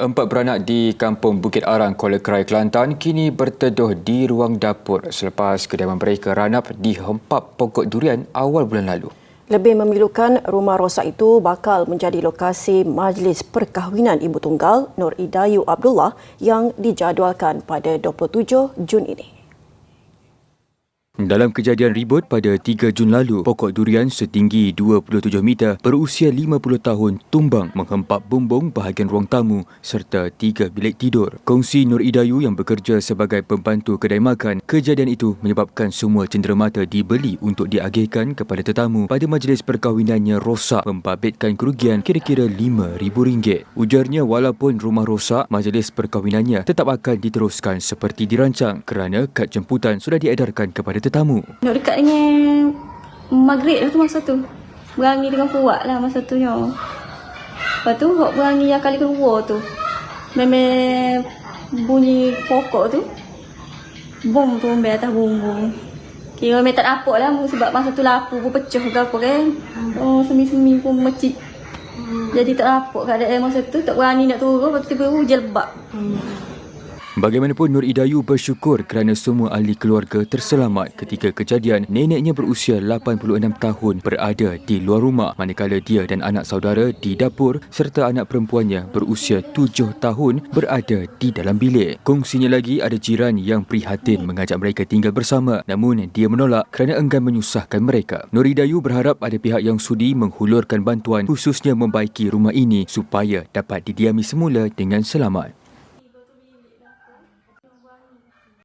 Empat beranak di Kampung Bukit Arang, Kuala Krai, Kelantan kini berteduh di ruang dapur selepas kediaman mereka ranap dihempap pokok durian awal bulan lalu. Lebih memilukan, rumah rosak itu bakal menjadi lokasi majlis perkahwinan ibu tunggal Nur Idayu Abdullah yang dijadualkan pada 27 Jun ini. Dalam kejadian ribut pada 3 Jun lalu, pokok durian setinggi 27 meter berusia 50 tahun tumbang menghempap bumbung bahagian ruang tamu serta tiga bilik tidur. Kongsi Nur Idayu yang bekerja sebagai pembantu kedai makan, kejadian itu menyebabkan semua cenderamata dibeli untuk diagihkan kepada tetamu pada majlis perkahwinannya rosak membabitkan kerugian kira-kira RM5,000. Ujarnya walaupun rumah rosak, majlis perkahwinannya tetap akan diteruskan seperti dirancang kerana kad jemputan sudah diedarkan kepada tetamu tetamu. Nak dekat dengan maghrib lah tu masa tu. Berangi dengan kuat lah masa tu. Nyo. Lepas tu, hok berangi yang kali kedua tu. Memang bunyi pokok tu. Bom tu ambil atas bumbung. Kira memang tak dapat lah sebab masa tu lapu pun pecah ke apa kan. Oh, semi-semi pun mecik. Jadi tak dapat keadaan masa tu. Tak berani nak turun. Lepas tu tiba-tiba hujan lebat. Bagaimanapun Nur Idayu bersyukur kerana semua ahli keluarga terselamat ketika kejadian neneknya berusia 86 tahun berada di luar rumah manakala dia dan anak saudara di dapur serta anak perempuannya berusia 7 tahun berada di dalam bilik. Kongsinya lagi ada jiran yang prihatin mengajak mereka tinggal bersama namun dia menolak kerana enggan menyusahkan mereka. Nur Idayu berharap ada pihak yang sudi menghulurkan bantuan khususnya membaiki rumah ini supaya dapat didiami semula dengan selamat.